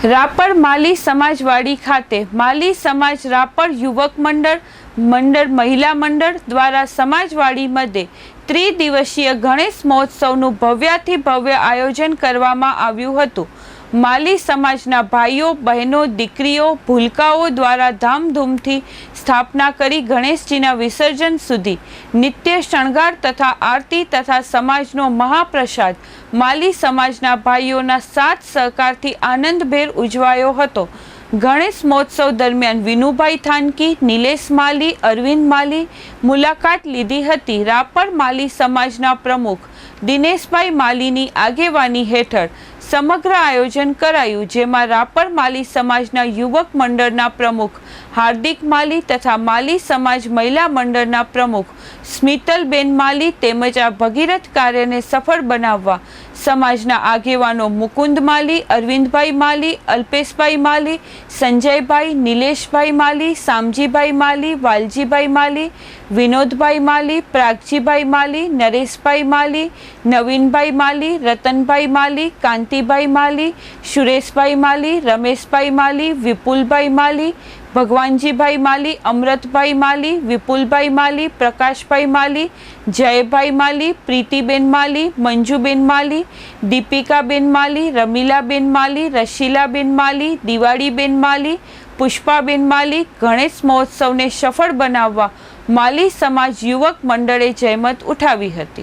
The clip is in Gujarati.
રાપર માલી સમાજવાડી ખાતે માલી સમાજ રાપર યુવક મંડળ મંડળ મહિલા મંડળ દ્વારા સમાજવાડી મધ્યે ત્રિદિવસીય ગણેશ મહોત્સવનું ભવ્યાથી ભવ્ય આયોજન કરવામાં આવ્યું હતું. માલી સમાજના ભાઈઓ, બહેનો, દીકરીઓ, ભૂલકાઓ દ્વારા ધામધૂમથી સ્થાપના કરી ગણેશજીના વિસર્જન સુધી. નિત્ય શણગાર તથા આરતી તથા સમાજનો મહાપ્રસાદ માલી સમાજના ભાઈઓના સાથ સહકારથી આનંદભેર ઉજવાયો હતો. ગણેશ મહોત્સવ દરમિયાન વિનુભાઈ થાનકી, નિલેશ માલી, અરવિંદ માલી મુલાકાત લીધી હતી. રાપર માલી સમાજના પ્રમુખ દિનેશભાઈ માલીની આગેવાની હેઠળ સમગ્ર આયોજન કરાયું, જેમાં રાપર માલી સમાજના યુવક મંડળના પ્રમુખ, હાર્દિક માલી તથા માલી સમાજ મહિલા મંડળના પ્રમુખ, સ્મિતલબેન માલી તેમજ આ ભગીરથ કાર્યને સફળ બનાવવા, સમાજના આગેવાનો મુકુંદ માલી, અરવિંદભાઈ માલી, અલ્પેશભાઈ માલી, સંજયભાઈ, નિલેશભાઈ માલી, સામજીભાઈ માલી, વાલજીભાઈ માલી, વિનોદભાઈ માલી, પ્રાગજીભાઈ માલી, નરેશભાઈ માલી, નવીનભાઈ માલી, રતનભાઈ માલી કાંતિભાઈ માલી, સુરેશભાઈ માલી, રમેશભાઈ માલી, વિપુલભાઈ માલી, ભગવાનજીભાઈ માલી અમૃતભાઈ માલી, વિપુલભાઈ માલી, પ્રકાશભાઈ માલી, જયભાઈ માલી, પ્રીતિબેન માલી, મંજુબેન માલી, દીપિકાબેન માલી, રમીલાબેન માલી, રશીલાબેન માલી, દિવાળીબેન માલી, પુષ્પાબેન માલી, ગણેશ મહોત્સવને સફળ બનાવવા માલી સમાજ યુવક મંડળે જહેમત ઉઠાવી હતી.